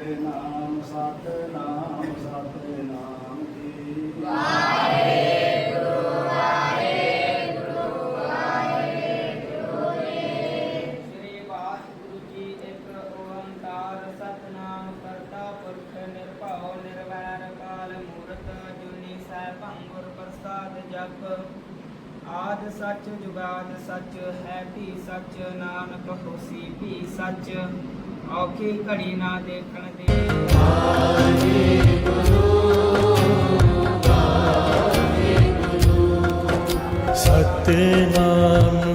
ਸਤਨਾਮ ਸਤਨਾਮ ਸਤਨਾਮ ਜੀ ਸ੍ਰੀ ਵਾਹਿਗੁਰੂ ਜੀ ਇੱਕ ਓੰਕਾਰ ਸਤਨਾਮ ਕਰਤਾ ਪੁਰਖ, ਨਿਰਭਉ, ਨਿਰਵੈਰ, ਕਾਲ ਮੂਰਤ ਜੁਨੀ ਸੈਭੰ ਗੁਰ ਪ੍ਰਸਾਦ, ਜਪ। ਆਦ ਸੱਚ ਜੁਗਾਦ ਸੱਚ ਹੈ ਵੀ ਸੱਚ, ਨਾਨਕ ਹੋਸੀ ਵੀ ਸੱਚ। ਔਖੀ ਘੜੀ ਨਾ ਦੇਖਣ ਦੇ। Satnam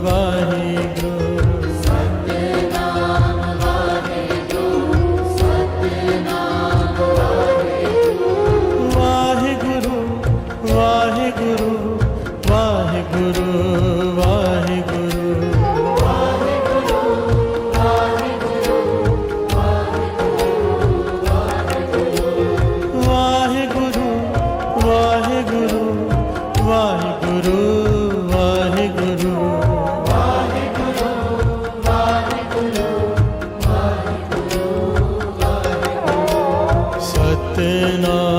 te na